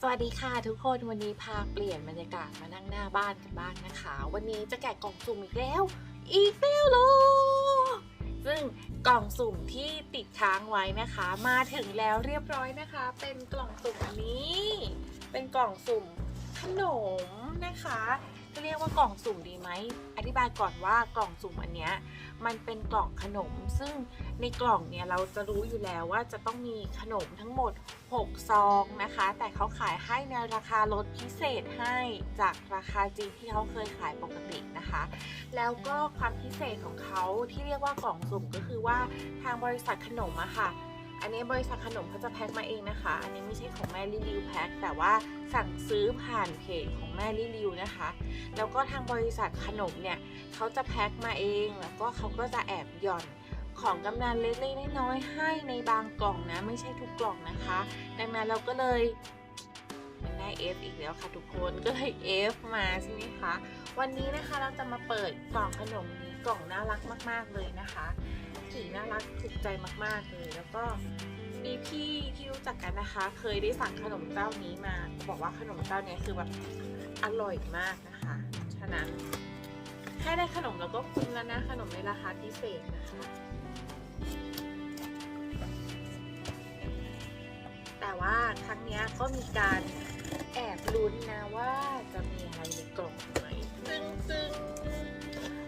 สวัสดีค่ะทุกคนวันนี้พาเปลี่ยนบรรยากาศมานั่งหน้าบ้านกันบ้างนะคะ วันนี้จะแกะกล่องสุ่มอีกแล้ว อีกแล้วเหรอซึ่งกล่องสุ่มที่ติดค้างไว้นะคะ มาถึงแล้วเรียบร้อยนะคะ เป็นกล่องสุ่มอันนี้ เป็นกล่องสุ่มขนมนะคะ เรียกว่ากล่องสุ่มดีไหม อธิบายก่อนว่ากล่องสุ่มอันเนี้ยมันเป็นกล่องขนม ซึ่งในกล่องเนี่ยเราจะรู้อยู่แล้วว่าจะต้องมีขนมทั้งหมด 6 ซองนะคะ แต่เขาขายให้ในราคาลดพิเศษให้จากราคาจริงที่เขาเคยขายปกตินะคะ แล้วก็ความพิเศษของเขาที่เรียกว่ากล่องสุ่มก็คือว่าทางบริษัทขนมอะค่ะ อันนี้บริษัทขนมเขาจะแพ็คมาเองนะคะ อันนี้ไม่ใช่ของแม่ลิลิวแพ็คแต่ว่าสั่งซื้อผ่านเพจของแม่ลิลิวนะคะ แล้วก็ทางบริษัทขนมเนี่ยเขาจะแพ็คมาเองแล้วก็เขาก็จะแอบหย่อนของกำนันเล็กๆน้อยๆให้ในบางกล่องนะ ไม่ใช่ทุกกล่องนะคะ ดังนั้นเราก็เลยมันได้ F อีกแล้วค่ะทุกคนก็เลย F มาใช่ไหมคะวันนี้นะคะเราจะมาเปิดกล่องขนมนี้กล่องน่ารักมาก ๆเลยนะคะ สีน่ารักถูกใจมากๆเลย แล้วก็มีพี่ที่รู้จักกันนะคะ เคยได้สั่งขนมเจ้านี้มา บอกว่าขนมเจ้านี้คือแบบอร่อยมากนะคะ ฉะนั้นแค่ได้ขนมเราก็คุ้มแล้วนะ ขนมในราคาพิเศษนะคะ แต่ว่าครั้งนี้ก็มีการแอบลุ้นนะว่าจะมีอะไรในกล่องไหมซึ่งซึ่ง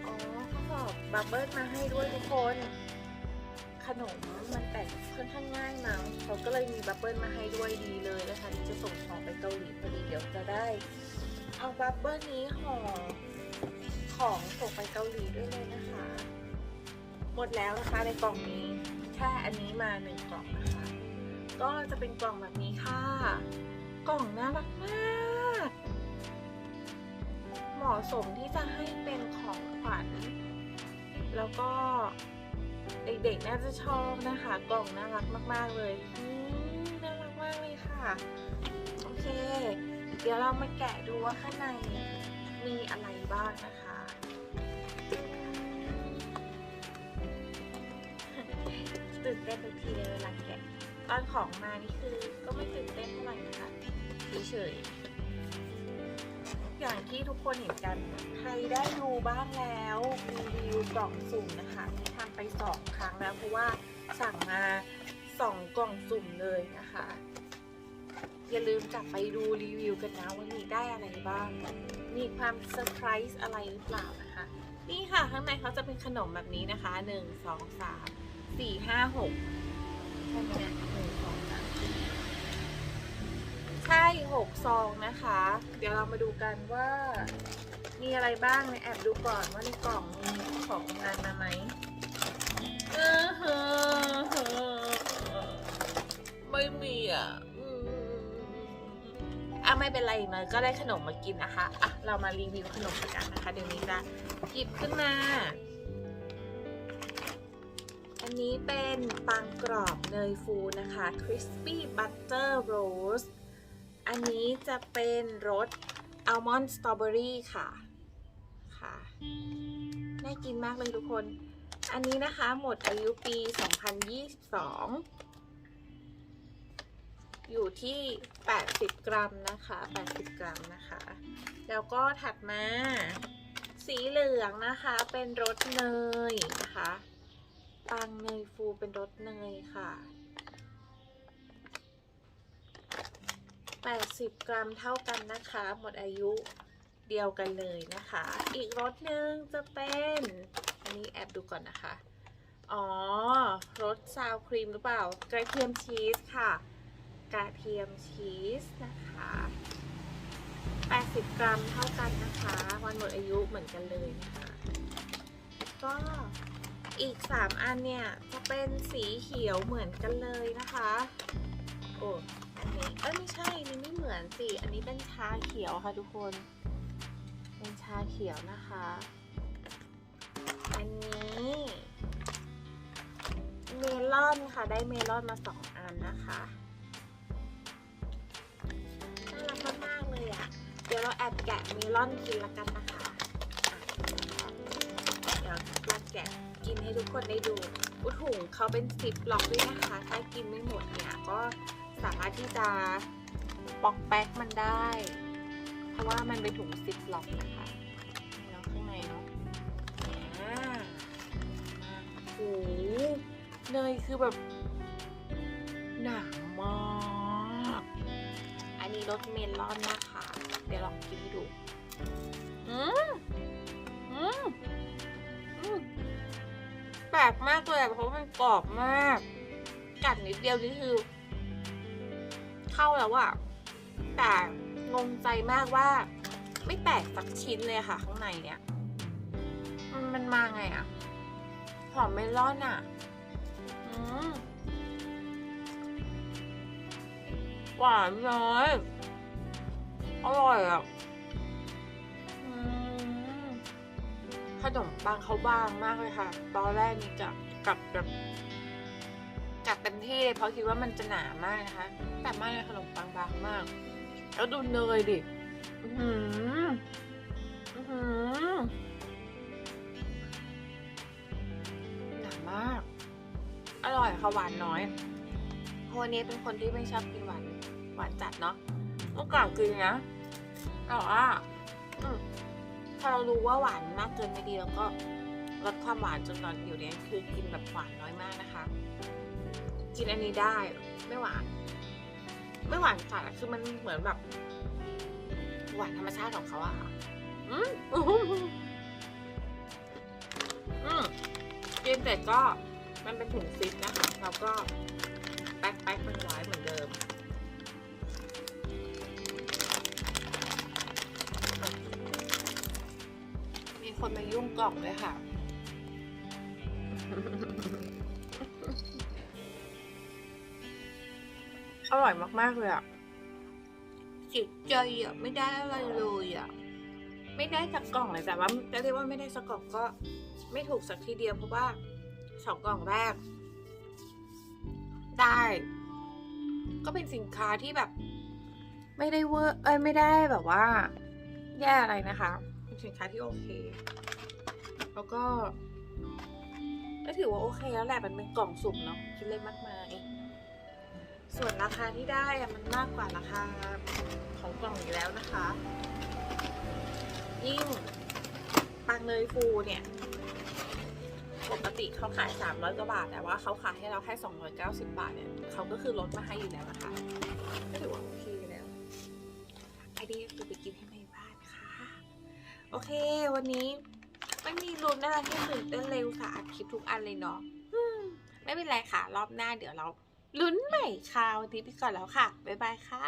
อ๋อเขาบอกบับเบิ้ลมาให้ด้วยทุกคน ขนมมันแต่งค่อนข้างง่ายมั้งเขาก็เลยมีบับเบิ้ลมาให้ด้วยดีเลยนะคะที่จะส่งของไปเกาหลีพอดีเดี๋ยวจะได้ เอาบับเบิ้ลนี้ห่อของส่งไปเกาหลีด้วยเลยนะคะ หมดแล้วนะคะในกล่องนี้แค่อันนี้มาหนึ่งกล่องนะคะ ก็จะเป็นกล่องแบบนี้ค่ะ กล่องน่ารักมากเหมาะสมที่จะให้เป็นของขวัญแล้วก็ เด็กๆน่าจะชอบนะคะ กล่องน่ารักมากๆเลยน่ารักมากเลยค่ะ โอเค เดี๋ยวเรามาแกะดูว่าข้างในมีอะไรบ้างนะคะ ตื่นเต้นทุกทีเลยเวลาแกะตอนของมานี่คือก็ไม่ตื่นเต้นเท่าไหร่นะคะเฉยๆอย่างที่ทุกคนเห็นกัน ใครได้ดูบ้างแล้วรีวิวกล่องสุ่มนะคะ ไปสองครั้งแล้วเพราะว่าสั่งมาสองกล่องสุ่มเลยนะคะ อย่าลืมกลับไปดูรีวิวกันนะว่ามีได้อะไรบ้าง มีความเซอร์ไพรส์อะไรหรือเปล่านะคะ นี่ค่ะข้างในเขาจะเป็นขนมแบบนี้นะคะหนึ่งสองสามสี่ห้าหกใช่ไหมเนี่ยหนึ่งสองสามใช่หกซองนะคะ เดี๋ยวเรามาดูกันว่า มีอะไรบ้างในแอบดูก่อนว่าในกล่องมีของงานมาไหม ไม่มีอะอะไม่เป็นไรอย่างน้อยก็ได้ขนมมากินนะคะ อะ เรามารีวิวขนมกันนะคะ เดี๋ยวนี้จะหยิบขึ้นมา อันนี้เป็นปังกรอบเนยฟูนะคะ crispy butter roast อันนี้จะเป็นรสอัลมอนด์สตรอเบอรี่ค่ะ ค่ะ น่ากินมากเลยทุกคน อันนี้นะคะหมดอายุปี 2022 อยู่ที่ 80 กรัมนะคะ 80 กรัมนะคะ แล้วก็ถัดมา สีเหลืองนะคะเป็นรสเนยนะคะปังเนยฟูเป็นรสเนยค่ะ 80 กรัมเท่ากันนะคะ หมดอายุเดียวกันเลยนะคะ อีกรสหนึ่งจะเป็น อันนี้แอบดูก่อนนะคะ อ๋อรสซาวครีมหรือเปล่ากระเทียมชีสค่ะ กระเทียมชีสนะคะ 80 กรัมเท่ากันนะคะ วันหมดอายุเหมือนกันเลยนะคะก็อีก 3 อันเนี่ย จะเป็นสีเขียวเหมือนกันเลยนะคะ โอ้อันนี้เอ้ยไม่ใช่อันนี้ไม่เหมือนสิ อันนี้เป็นชาเขียวค่ะทุกคน เป็นชาเขียวนะคะ อันนี้ เมลอนค่ะ ได้เมลอนมา2อันนะคะน่ารักมากๆเลยอะ่ะ เดี๋ยวเราแอบแกะเมลอนกินละกันนะคะ เดี๋ยวเราแกะกินให้ทุกคนได้ดู อุยถุงเขาเป็นสิบล็อกด้วยนะคะ ถ้ากินไม่หมดเนี่ยก็สามารถที่จะปอกแป๊กมันได้ เพราะว่ามันเป็นถุงซิปล็อกนะคะ เนยคือแบบหนามาก อันนี้รสเมลอนนะคะ เดี๋ยวลองกินให้ดูอืมอืมอืมแปลกมากเลยอะเพราะว่ามันกรอบมาก กัดนิดเดียวนี่คือ เข้าแล้วอะแต่งงใจมากว่า ไม่แตกสักชิ้นเลยค่ะ ข้างในเนี่ย มันมันมาไงอะห อมเมลอนอะหวานน้อย อร่อยอะอขนมปังเขาบางมากเลยค่ะ ตอนแรกนี่กับกับแบบกัดเต็มที่เลยเพราะคิดว่ามันจะหนามากนะคะ แต่ไม่เลยขนมปังบางมาก แล้วดูเนยดิ อือหืออื้ ร่อยค่ะหวานน้อยเพราะวันนี้เป็นคนที่ไม่ชอบกินหวานหวานจัดเนาะเมื่อก่อนกินนะแต่ว่าอืมพอเรารู้ว่าหวานมากเกินไม่ดีแล้วก็ลดความหวานจนตอนอยู่เนี้ยคือกินแบบหวานน้อยมากนะคะ กินอันนี้ได้ไม่หวาน ไม่หวานจัดคือมันเหมือนแบบ หวานธรรมชาติของเขาอะค่ะอืมอืมกินเสร็จก็ มันเป็นถุงซิปนะคะแล้วก็แป๊กแป๊กมันไว้เหมือนเดิมมีคนมายุ่งกล่องเลยค่ะอร่อยมาก ๆ เลยอะจิตใจอะไม่ได้อะไรเลยอะ ไม่ได้สักกล่องเลยแต่ว่าจะเรียกว่าไม่ได้สักกล่องก็ไม่ถูกสักทีเดียวเพราะว่า สองกล่องแรก ได้ ก็เป็นสินค้าที่แบบ ไม่ได้เวอร์เอ้ยไม่ได้แบบว่า แย่อะไรนะคะเป็นสินค้าที่โอเค แล้วก็ก็ถือว่าโอเคแล้วแหละมันเป็นกล่องสุ่มเนาะคิดเล่นมากมายส่วนราคาที่ได้อะมันมากกว่าราคาของกล่องอยู่แล้วนะคะ ยิ่งปังเนยฟูเนี่ย ปกติเขาขาย 300 กว่าบาท แต่ว่าเขาขายให้เราแค่ 290 บาทเนี่ยเขาก็คือลดมาให้อยู่แล้วนะคะก็ถือว่าโอเคอยู่แล้วไอเดียคือไปกินให้ในบ้านค่ะ โอเค วันนี้ไม่มีลุ้นอะไรให้ตื่นเต้นเร็วสะอัดคลิปทุกอันเลยเนาะไม่เป็นไรค่ะ รอบหน้าเดี๋ยวเราลุ้นใหม่คราวนี้ไปก่อนแล้วค่ะ บ๊ายบายค่ะ